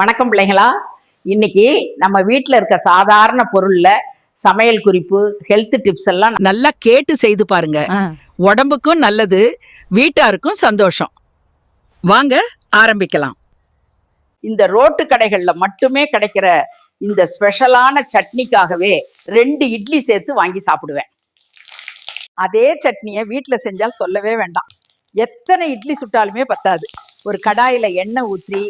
வணக்கம் பிள்ளைங்களா. இன்னைக்கு நம்ம வீட்டில் இருக்க சாதாரண பொருள்ல சமையல் குறிப்பு ஹெல்த் டிப்ஸ் எல்லாம் நல்லா கேட்டு செய்து பாருங்க. உடம்புக்கும் நல்லது வீட்டாருக்கும் சந்தோஷம். வாங்க ஆரம்பிக்கலாம். இந்த ரோட்டு கடைகள்ல மட்டுமே கிடைக்கிற இந்த ஸ்பெஷலான சட்னிக்காகவே ரெண்டு இட்லி சேர்த்து வாங்கி சாப்பிடுவேன். அதே சட்னியை வீட்டில் செஞ்சால் சொல்லவே வேண்டாம். எத்தனை இட்லி சுட்டாலுமே பத்தாது. ஒரு கடாயில எண்ணெய் ஊற்றி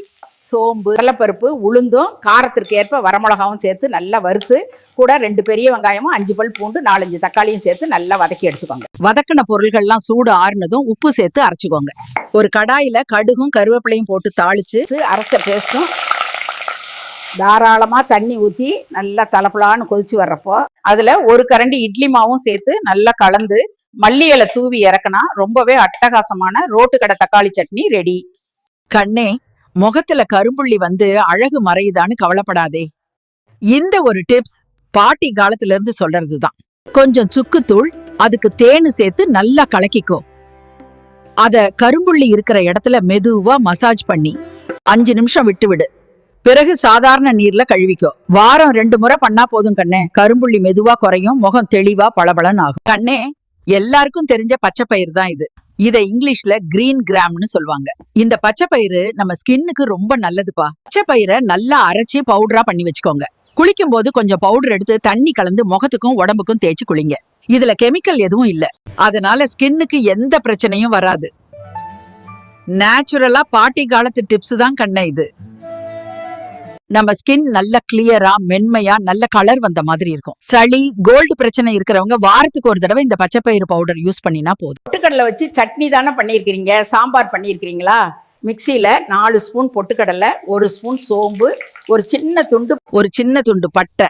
சோம்பு கடலப்பருப்பு உளுந்தும் காரத்திற்கு ஏற்ப வரமிளகாவும் சேர்த்து நல்லா வறுத்து கூட ரெண்டு பெரிய வெங்காயமும் அஞ்சு பல் பூண்டு நாலஞ்சு தக்காளியும் சேர்த்து நல்லா வதக்கி எடுத்துக்கோங்க. வதக்கின பொருள்கள்லாம் சூடு ஆறுனதும் உப்பு சேர்த்து அரைச்சிக்கோங்க. ஒரு கடாயில கடுகும் கருவேப்பிலையும் போட்டு தாளிச்சு அரைச்ச பேஸ்ட்டும் தாராளமாக தண்ணி ஊற்றி நல்லா தலப்பலான்னு கொதிச்சு வர்றப்போ அதில் ஒரு கரண்டி இட்லி மாவும் சேர்த்து நல்லா கலந்து மல்லி இலை தூவி இறக்குனா ரொம்பவே அட்டகாசமான ரோட்டு கடை தக்காளி சட்னி ரெடி. கண்ணே முகத்துல கரும்புள்ளி வந்து அழகு மறையுதான்னு கவலைப்படாதே. இந்த ஒரு டிப்ஸ் பாட்டி காலத்துல இருந்து சொல்றதுதான். கொஞ்சம் சுக்குத்தூள் அதுக்கு தேனு சேர்த்து நல்லா கலக்கிக்கோ. அத கரும்புள்ளி இருக்கிற இடத்துல மெதுவா மசாஜ் பண்ணி அஞ்சு நிமிஷம் விட்டு விடு பிறகு சாதாரண நீர்ல கழுவிக்கோ. வாரம் ரெண்டு முறை பண்ணா போதும் கண்ணே. கரும்புள்ளி மெதுவா குறையும் முகம் தெளிவா பளபளன்னு ஆகும். கண்ணே எல்லாருக்கும் தெரிஞ்ச பச்சை பயிர் தான் இது. இதை இங்கிலீஷ்ல கிரீன் கிராம்னு சொல்லுவாங்க. இந்த பச்சை பயிறு நம்ம ஸ்கின்னுக்கு ரொம்ப நல்லதுப்பா. பச்சை பயிரை நல்லா அரைச்சி பவுடரா பண்ணி வச்சுக்கோங்க. குளிக்கும் போது கொஞ்சம் பவுடர் எடுத்து தண்ணி கலந்து முகத்துக்கும் உடம்புக்கும் தேய்ச்சி குளிங்க. இதுல கெமிக்கல் எதுவும் இல்ல. அதனால ஸ்கின்னுக்கு எந்த பிரச்சனையும் வராது. நேச்சுரலா பாட்டி காலத்து டிப்ஸ் தான் கண்ண இது. நம்ம ஸ்கின் நல்ல கிளியரா மென்மையா நல்ல கலர் வந்த மாதிரி இருக்கும். சளி கோல்டு பிரச்சனை இருக்கிறவங்க வாரத்துக்கு ஒரு தடவை இந்த பச்சை பயிறு பவுடர் யூஸ் பண்ணினா போதும். பொட்டுக்கடலை வச்சு சட்னி தானே பண்ணியிருக்கிறீங்க? சாம்பார் பண்ணியிருக்கிறீங்களா? மிக்சியில் நாலு ஸ்பூன் பொட்டுக்கடலை ஒரு ஸ்பூன் சோம்பு ஒரு சின்ன துண்டு ஒரு சின்ன துண்டு பட்டை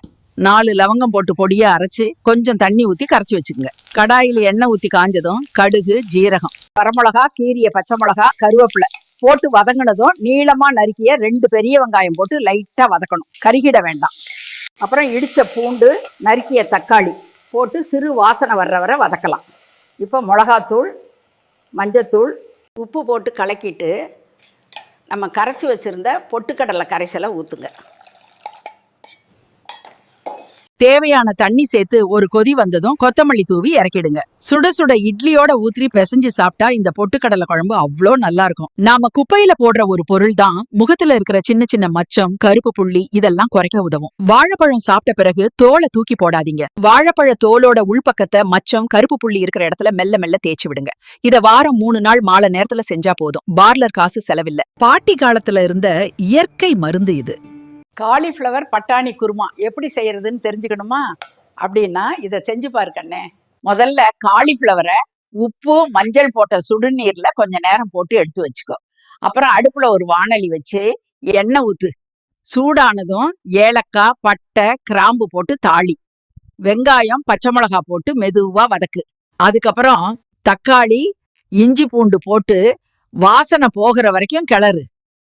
நாலு லவங்கம் போட்டு பொடியா அரைச்சு கொஞ்சம் தண்ணி ஊற்றி கரைச்சி வச்சுக்கோங்க. கடாயில் எண்ணெய் ஊற்றி காஞ்சதும் கடுகு ஜீரகம் வரமிளகா கீரிய பச்சை மிளகா கருவேப்பிலை போட்டு வதங்கினதும் நீளமா நறுக்கிய ரெண்டு பெரிய வெங்காயம் போட்டு லைட்டா வதக்கணும். கருகிட வேண்டாம். அப்புறம் இடிச்ச பூண்டு நறுக்கிய தக்காளி போட்டு சிறு வாசனை வர்ற வரை வதக்கலாம். இப்போ மிளகாத்தூள் மஞ்சத்தூள் உப்பு போட்டு கலக்கிட்டு நம்ம கரைச்சி வச்சுருந்த பொட்டுக்கடலை கரைசலை ஊற்றுங்க தேவையான தண்ணி சேர்த்து ஒரு கொதி வந்ததும் கொத்தமல்லி தூவி இறக்கிடுங்க. சுட சுட இட்லியோட ஊத்தி பிசைஞ்சு சாப்பிட்டா இந்த பொட்டுக்கடலை குழம்பு அவ்வளோ நல்லா இருக்கும். நாம குப்பையில போடுற ஒரு பொருள் தான் முகத்துல இருக்கிற சின்ன சின்ன மச்சம் கருப்பு புள்ளி இதெல்லாம் குறைக்க உதவும். வாழைப்பழம் சாப்பிட்ட பிறகு தோலை தூக்கி போடாதீங்க. வாழைப்பழ தோலோட உள்பக்கத்தை மச்சம் கருப்பு புள்ளி இருக்கிற இடத்துல மெல்ல மெல்ல தேய்ச்சி விடுங்க. இத வாரம் மூணு நாள் மாலை நேரத்துல செஞ்சா போதும். பார்லர் காசு செலவில்ல. பாட்டி காலத்துல இருந்த இயற்கை மருந்து இது. காலிஃப்ளவர் பட்டாணி குருமா எப்படி செய்யறதுன்னு தெரிஞ்சுக்கணுமா? அப்படின்னா இதை செஞ்சு பாருக்கண்ணே முதல்ல காலிஃப்ளவரை உப்பு மஞ்சள் போட்ட சுடுநீர்ல கொஞ்ச நேரம் போட்டு எடுத்து வச்சுக்கோ. அப்புறம் அடுப்புல ஒரு வானலி வச்சு எண்ணெய் ஊத்து. சூடானதும் ஏலக்காய் பட்டை கிராம்பு போட்டு தாளி. வெங்காயம் பச்சை மிளகாய் போட்டு மெதுவா வதக்கு. அதுக்கப்புறம் தக்காளி இஞ்சி பூண்டு போட்டு வாசனை போகிற வரைக்கும் கிளறு.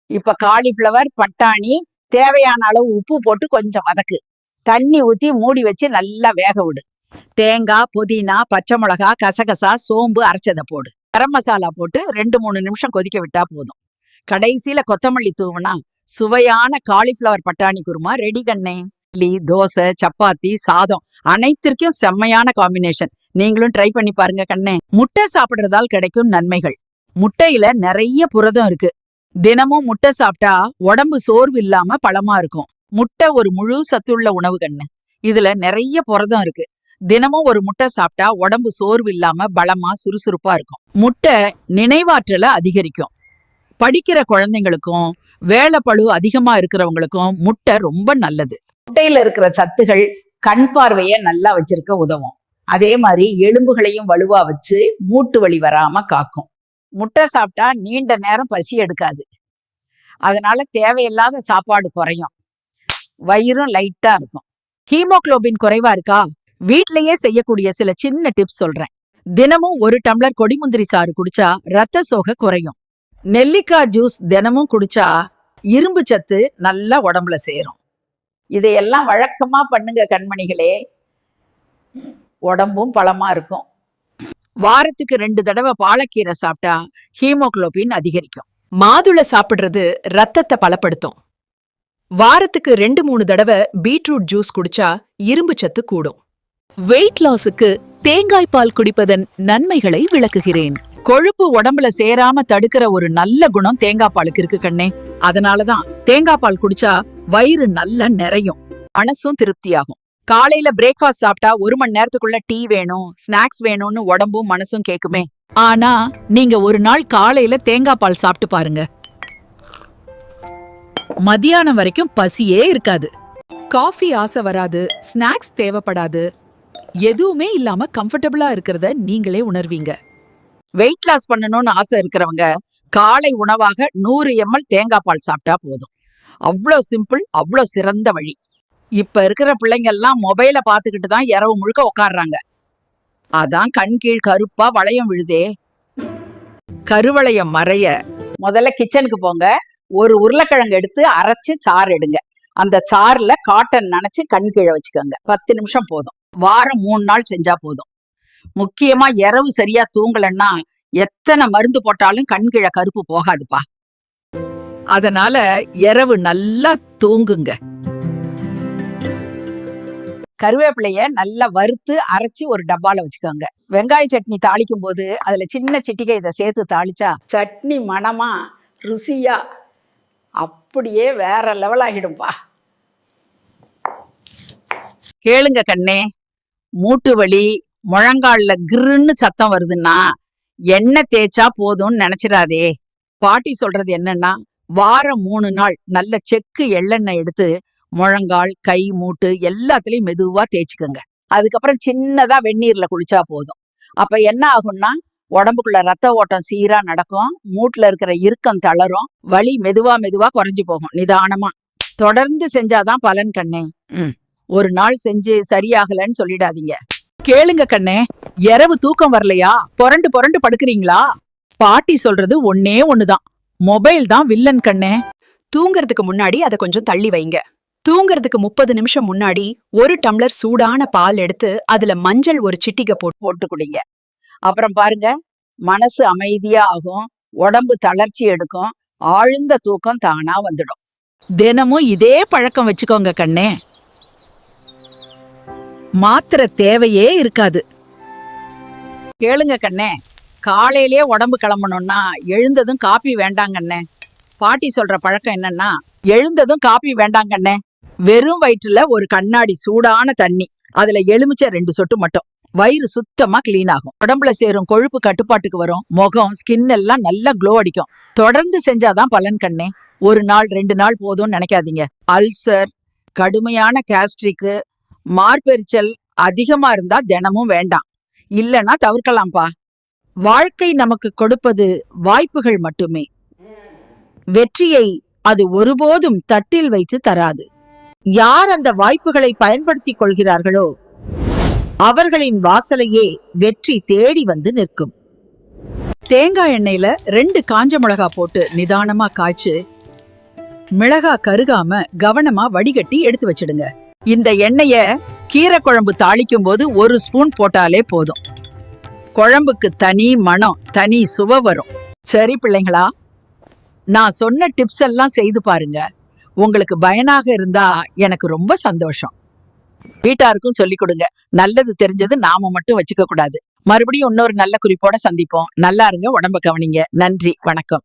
இப்ப காலிஃப்ளவர் பட்டாணி தேவையான அளவு உப்பு போட்டு கொஞ்சம் வதக்கு. தண்ணி ஊத்தி மூடி வச்சு நல்லா வேக விடு. தேங்காய் புதினா பச்சை மிளகா கசகசா சோம்பு அரைச்சதை போடு. கரம் மசாலா போட்டு ரெண்டு மூணு நிமிஷம் கொதிக்க விட்டா போதும். கடைசியில கொத்தமல்லி தூவுனா சுவையான காலிஃப்ளவர் பட்டாணி குருமா ரெடி கண்ணே. இட்லி தோசை சப்பாத்தி சாதம் அனைத்திற்கும் செம்மையான காம்பினேஷன். நீங்களும் ட்ரை பண்ணி பாருங்க கண்ணே. முட்டை சாப்பிடுறதால் கிடைக்கும் நன்மைகள். முட்டையில நிறைய புரதம் இருக்கு. தினமும் முட்டை சாப்பிட்டா உடம்பு சோர்வு இல்லாம பழமா இருக்கும். முட்டை ஒரு முழு சத்துள்ள உணவு கண்ணு. இதுல நிறைய புரதம் இருக்கு. தினமும் ஒரு முட்டை சாப்பிட்டா உடம்பு சோர்வு இல்லாம பலமா சுறுசுறுப்பா இருக்கும். முட்டை நினைவாற்றலை அதிகரிக்கும். படிக்கிற குழந்தைங்களுக்கும் வேலை பழு அதிகமா இருக்கிறவங்களுக்கும் முட்டை ரொம்ப நல்லது. முட்டையில இருக்கிற சத்துகள் கண் பார்வையை நல்லா வச்சிருக்க உதவும். அதே மாதிரி எலும்புகளையும் வலுவா வச்சு மூட்டு வலி வராம காக்கும். முட்டை சாப்பிட்டா நீண்ட நேரம் பசி எடுக்காது. அதனால தேவையில்லாத சாப்பாடு குறையும். வயிறும் லைட்டா இருக்கும். ஹீமோகுளோபின் குறைவா இருக்கா? வீட்லயே செய்யக்கூடிய சில சின்ன டிப்ஸ் சொல்றேன். தினமும் ஒரு டம்ளர் கொடிமுந்திரி சாறு குடிச்சா ரத்த சோகை குறையும். நெல்லிக்காய் ஜூஸ் தினமும் குடிச்சா இரும்பு சத்து நல்லா உடம்புல சேரும். இதையெல்லாம் வழக்கமா பண்ணுங்க கண்மணிகளே. உடம்பும் பழமா இருக்கும். வாரத்துக்கு ரெண்டு தடவை பாலக்கீரை சாப்பிட்டா ஹீமோகுளோபின் அதிகரிக்கும். மாதுளை சாப்பிடுறது ரத்தத்தை பலப்படுத்தும். வாரத்துக்கு ரெண்டு மூணு தடவை பீட்ரூட் ஜூஸ் குடிச்சா இரும்பு சத்து கூடும். வெயிட் லாஸுக்கு தேங்காய் பால் குடிப்பதன் நன்மைகளை விளக்குகிறேன். கொழுப்பு உடம்புல சேராம தடுக்கிற ஒரு நல்ல குணம் தேங்காய் பாலுக்கு இருக்கு கண்ணே. அதனாலதான் தேங்காய் பால் குடிச்சா வயிறு நல்லா நிறையும். மனசும் திருப்தியாகும். காலையில பிரேக்ஃபாஸ்ட் சாப்பிட்டா ஒரு மணி நேரத்துக்குள்ள டீ வேணும் ஸ்நாக்ஸ் வேணும்னு உடம்பும் மனசும் கேக்குமே. ஆனா நீங்க ஒரு நாள் காலையில தேங்காய் பால் சாப்பிட்டு பாருங்க. மதியானம் வரைக்கும் பசியே இருக்காது. காஃபி ஆசை வராது ஸ்நாக்ஸ் தேவைப்படாது. எதுவுமே இல்லாம கம்ஃபர்டபுளா இருக்கிறத நீங்களே உணர்வீங்க. வெயிட் லாஸ் பண்ணணும்னு ஆசை இருக்கிறவங்க காலை உணவாக நூறு எம்எல் தேங்காய் பால் சாப்பிட்டா போதும். அவ்வளோ சிம்பிள் அவ்வளோ சிறந்த வழி. இப்ப இருக்கிற பிள்ளைங்க எல்லாம் மொபைல பாத்துக்கிட்டு தான் இரவு முழுக்க உட்கார்றாங்க அதான் கண் கீழ் கருப்பா வளையம் விழுதே. கருவளையம் மறைய முதல்ல கிச்சனுக்கு போங்க. ஒரு உருளைக்கிழங்கு எடுத்து அரைச்சு சாறு எடுங்க. அந்த சாறுல காட்டன் நினைச்சு கண் கீழே வச்சுக்கோங்க. பத்து நிமிஷம் போதும். வாரம் மூணு நாள் செஞ்சா போதும். முக்கியமா இரவு சரியா தூங்கலன்னா எத்தனை மருந்து போட்டாலும் கண் கீழே கருப்பு போகாதுப்பா. அதனால இரவு நல்லா தூங்குங்க. கருவேப்பிலைய நல்லா வறுத்து அரைச்சி ஒரு டப்பால வச்சுக்கோங்க. வெங்காய சட்னி தாளிக்கும் போது அதுல சின்ன சிட்டிகை இதை சேர்த்து தாளிச்சா சட்னி மணமா ருசியா அப்படியே வேற லெவல் ஆகிடும்பா. கேளுங்க கண்ணே. மூட்டு வலி முழங்கால்ல கிருன்னு சத்தம் வருதுன்னா எண்ணெய் தேய்ச்சா போதும்னு நினைச்சிடாதே. பாட்டி சொல்றது என்னன்னா வாரம் மூணு நாள் நல்ல செக்கு எள்ளெண்ணெய் எடுத்து முழங்கால் கை மூட்டு எல்லாத்துலேயும் மெதுவாக தேய்ச்சிக்கோங்க. அதுக்கப்புறம் சின்னதா வெந்நீர்ல குளிச்சா போதும். அப்ப என்ன ஆகும்னா உடம்புக்குள்ள ரத்த ஓட்டம் சீரா நடக்கும். மூட்டுல இருக்கிற இறுக்கம் தளரும். வலி மெதுவா மெதுவாக குறைஞ்சு போகும் நிதானமா. தொடர்ந்து செஞ்சாதான் பலன் கண்ணே. ஒரு நாள் செஞ்சு சரியாகலன்னு சொல்லிடாதீங்க. கேளுங்க கண்ணே இரவு தூக்கம் வரலையா? புரண்டு புரண்டு படுக்கிறீங்களா? பாட்டி சொல்றது ஒன்னே ஒண்ணுதான். மொபைல் தான் வில்லன் கண்ணே. தூங்கறதுக்கு முன்னாடி அதை கொஞ்சம் தள்ளி வைங்க. தூங்கறதுக்கு முப்பது நிமிஷம் முன்னாடி ஒரு டம்ளர் சூடான பால் எடுத்து அதுல மஞ்சள் ஒரு சிட்டிகை போட்டு போட்டு குடிங்க. அப்புறம் பாருங்க மனசு அமைதியா ஆகும் உடம்பு தளர்ச்சி எடுக்கும் ஆழ்ந்த தூக்கம் தானா வந்துடும். தினமும் இதே பழக்கம் வச்சுக்கோங்க கண்ணே. மாத்திர தேவையே இருக்காது. கேளுங்க கண்ணே காலையிலேயே உடம்பு கிளம்பணும்னா எழுந்ததும் காப்பி வேண்டாங்கண்ணே பாட்டி சொல்ற பழக்கம் என்னன்னா எழுந்ததும் காப்பி வேண்டாங்கண்ணே வெறும் வயிற்றுல ஒரு கண்ணாடி சூடான தண்ணி. அதுல எலுமிச்சை ரெண்டு சொட்டு மட்டும். வயிறு சுத்தமா கிளீன் ஆகும். உடம்புல சேரும் கொழுப்பு கட்டுப்பாட்டுக்கு வரும். முகம் ஸ்கின் எல்லாம் நல்லா க்ளோ அடிக்கும். தொடர்ந்து செஞ்சாதான் பலன் கண்ணே. ஒரு நாள் ரெண்டு நாள் போதும்னு நினைக்காதீங்க. அல்சர் கடுமையான கேஸ்ட்ரிக்கு மார்பெரிச்சல் அதிகமா இருந்தா தினமும் வேண்டாம். இல்லனா தவிர்க்கலாம்ப்பா. வாழ்க்கை நமக்கு கொடுப்பது வாய்ப்புகள் மட்டுமே. வெற்றியை அது ஒருபோதும் தட்டில் வைத்து தராது. யார் அந்த வாய்ப்புகளை பயன்படுத்திக் கொள்கிறார்களோ அவர்களின் வாசலையே வெற்றி தேடி வந்து நிற்கும். தேங்காய் எண்ணெயில ரெண்டு காஞ்ச மிளகா போட்டு நிதானமா காய்ச்சு மிளகா கருகாம கவனமா வடிகட்டி எடுத்து வச்சிடுங்க. இந்த எண்ணெய கீரை குழம்பு தாளிக்கும் போது ஒரு ஸ்பூன் போட்டாலே போதும். குழம்புக்கு தனி மணம் தனி சுவை வரும். சரி பிள்ளைங்களா நான் சொன்ன டிப்ஸ் எல்லாம் செய்து பாருங்க. உங்களுக்கு பயனாக இருந்தா எனக்கு ரொம்ப சந்தோஷம். வீட்டாருக்கும் சொல்லிக் கொடுங்க. நல்லது தெரிஞ்சது நாம மட்டும் வச்சுக்க கூடாது. மறுபடியும் இன்னொரு நல்ல குறிப்போட சந்திப்போம். நல்லா இருங்க உடம்ப கவனிங்க. நன்றி வணக்கம்.